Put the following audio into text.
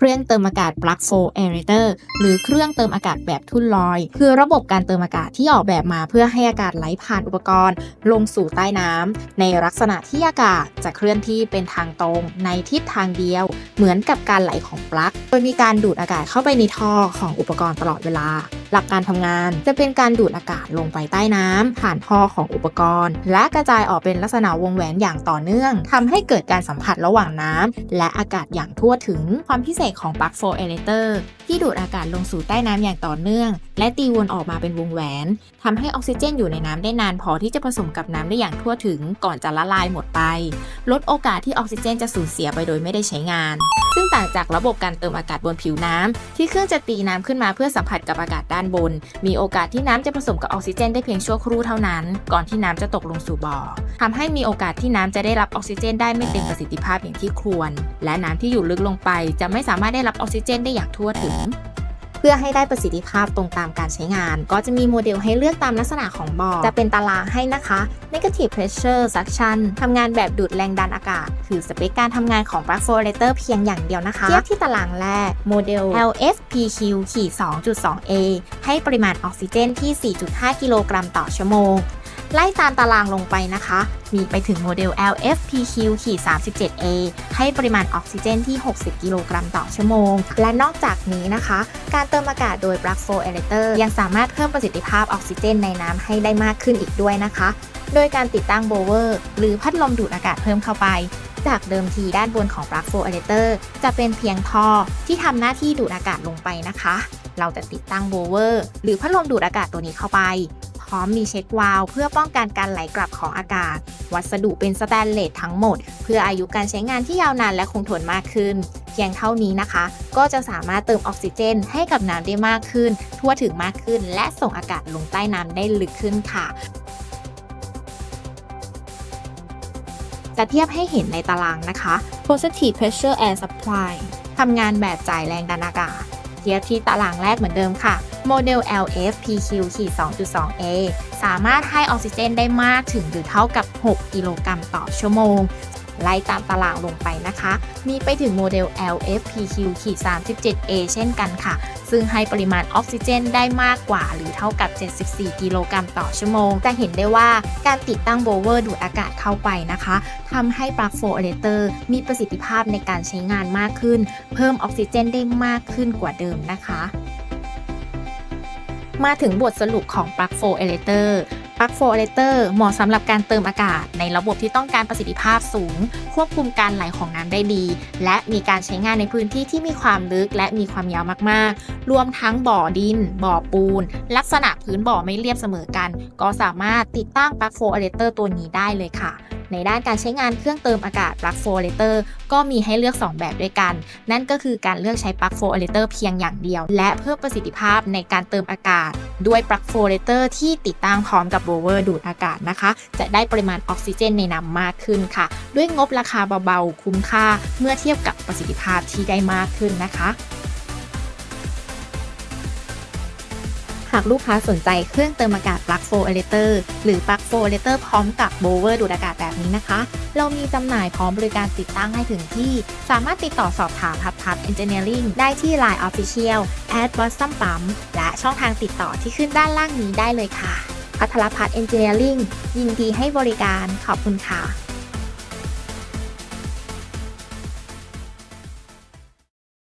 เครื่องเติมอากาศ plug flow aerator หรือเครื่องเติมอากาศแบบทุ่นลอย คือระบบการเติมอากาศที่ออกแบบมาเพื่อให้อากาศไหลผ่านอุปกรณ์ ลงสู่ใต้น้ำในลักษณะที่อากาศจะเคลื่อนที่เป็นทางตรงในทิศทางเดียว เหมือนกับการไหลของปลั๊ก โดยมีการดูดอากาศเข้าไปในท่อของอุปกรณ์ตลอดเวลา หลักการทำงาน จะเป็นการดูดอากาศลงไปใต้น้ำผ่านท่อของอุปกรณ์ และกระจายออกเป็นลักษณะวงแหวนอย่างต่อเนื่องทำให้เกิดการสัมผัสระหว่างน้ำและอากาศอย่างทั่วถึงความพิเศษของปลั๊กโฟเอเลเตอร์ที่ดูดอากาศลงสู่ใต้น้ำอย่างต่อเนื่อง และตีวนออกมาเป็นวงแหวนทำให้ออกซิเจนอยู่ในน้ำได้นานพอที่จะผสมกับน้ำได้อย่างทั่วถึง ก่อนจะละลายหมดไป ลดโอกาสที่ออกซิเจนจะสูญเสียไปโดยไม่ได้ใช้งาน ซึ่งต่างจากระบบการเติมอากาศบนผิวน้ำที่เครื่องจะตีน้ำขึ้นมาเพื่อสัมผัสกับอากาศได้านบน มีโอกาสที่น้ำจะผสมกับออกซิเจนได้เพียงชั่วครู่เท่านั้น ก่อนที่น้ำจะตกลงสู่บ่อทำให้มีโอกาสที่น้ำจะได้รับออกซิเจนได้ไม่เต็มประสิทธิภาพอย่างที่ควร และน้ำที่อยู่ลึกลงไป จะไม่สามารถได้รับออกซิเจนได้อย่างทั่วถึง เพื่อให้ได้ประสิทธิภาพตรงตามการใช้งาน ก็จะมีโมเดลให้เลือกตามลักษณะของบ่อจะเป็นตารางให้นะคะ Negative Pressure Suction ทำงานแบบดูดแรงดันอากาศ คือสเปคการทำงานของ Plug f o r a t o r เพียงอย่างเดียวนะคะเทียบที่ตารางแรกโมเดล LFPQ-2.2A ให้ปริมาณออกซิเจนที่ 4.5 กิโลกรัมต่อชั่วโมง ไล่ตามตารางลงไปนะคะ มีไปถึงโมเดล LFPQ-37A ให้ปริมาณออกซิเจนที่ 60 กิโลกรัมต่อชั่วโมง และนอกจากนี้นะคะ การเติมอากาศโดย Plug Flow Aerator ยังสามารถเพิ่มประสิทธิภาพออกซิเจนในน้ำให้ได้มากขึ้นอีกด้วยนะคะ โดยการติดตั้งโบเวอร์หรือพัดลมดูดอากาศเพิ่มเข้าไปจากเดิมทีด้านบนของ Plug Flow Aerator จะเป็นเพียงท่อที่ทำหน้าที่ดูดอากาศลงไปนะคะ เราจะติดตั้งโบเวอร์หรือพัดลมดูดอากาศตัวนี้เข้าไป พร้อมมีเช็ควาล์วเพื่อป้องกันการไหลกลับของอากาศ วัสดุเป็นสแตนเลสทั้งหมด เพื่ออายุการใช้งานที่ยาวนานและคงทนมากขึ้น เพียงเท่านี้นะคะ ก็จะสามารถเติมออกซิเจนให้กับน้ำได้มากขึ้น ทั่วถึงมากขึ้น และส่งอากาศลงใต้น้ำได้ลึกขึ้นค่ะจะเทียบให้เห็นในตารางนะคะ positive pressure air supply ทำงานแบบจ่ายแรงดันอากาศ เทียบที่ตารางแรกเหมือนเดิมค่ะ โมเดล LFPQ-2.2A สามารถให้ออกซิเจนได้มากถึงหรือเท่ากับ 6 กิโลกรัมต่อชั่วโมง ไล่ตามตารางลงไปนะคะ มีไปถึงโมเดล LFPQ-37A เช่นกันค่ะ ซึ่งให้ปริมาณออกซิเจนได้มากกว่าหรือเท่ากับ 74 กิโลกรัมต่อชั่วโมง จะเห็นได้ว่าการติดตั้งโบเวอร์ดูดอากาศเข้าไปนะคะทำให้ปลั๊กโฟเลเตอร์มีประสิทธิภาพในการใช้งานมากขึ้น เพิ่มออกซิเจนได้มากขึ้นกว่าเดิมนะคะ มาถึงบทสรุปของปลั๊กโฟเอเลเตอร์ปลั๊กโฟเอเลเตอร์เหมาะสำหรับการเติมอากาศในระบบที่ต้องการประสิทธิภาพสูง ควบคุมการไหลของน้ำได้ดี และมีการใช้งานในพื้นที่ที่มีความลึกและมีความยาวมากๆ รวมทั้งบ่อดิน บ่อปูน ลักษณะพื้นบ่อไม่เรียบเสมอกัน ก็สามารถติดตั้งปลั๊กโฟเอเลเตอร์ตัวนี้ได้เลยค่ะ ในด้านการใช้งานเครื่องเติมอากาศปลั๊กโฟเลเตอร์ก็มีให้เลือก 2 แบบด้วยกัน นั่นก็คือการเลือกใช้ปลั๊กโฟเลเตอร์เพียงอย่างเดียว และเพิ่มประสิทธิภาพในการเติมอากาศ ด้วยปลั๊กโฟเลเตอร์ที่ติดตั้งพร้อมกับโบเวอร์ดูดอากาศนะคะ จะได้ปริมาณออกซิเจนในน้ำมากขึ้นค่ะ ด้วยงบราคาเบาๆ คุ้มค่า เมื่อเทียบกับประสิทธิภาพที่ได้มากขึ้นนะคะ หากลูกค้าสนใจเครื่องเติมอากาศปลั๊กโฟเอเลเตอร์หรือปลั๊กโฟเอเลเตอร์พร้อมกับโบเวอร์ดูดอากาศแบบนี้นะคะ เรามีจำหน่ายพร้อมบริการติดตั้งให้ถึงที่ สามารถติดต่อสอบถามพับพับเอนจิเนียริงได้ที่ Line Official at Boston Pump และช่องทางติดต่อที่ขึ้นด้านล่างนี้ได้เลยค่ะพัทรพัฒน์เอนจิเนียริงยินดีให้บริการขอบคุณค่ะ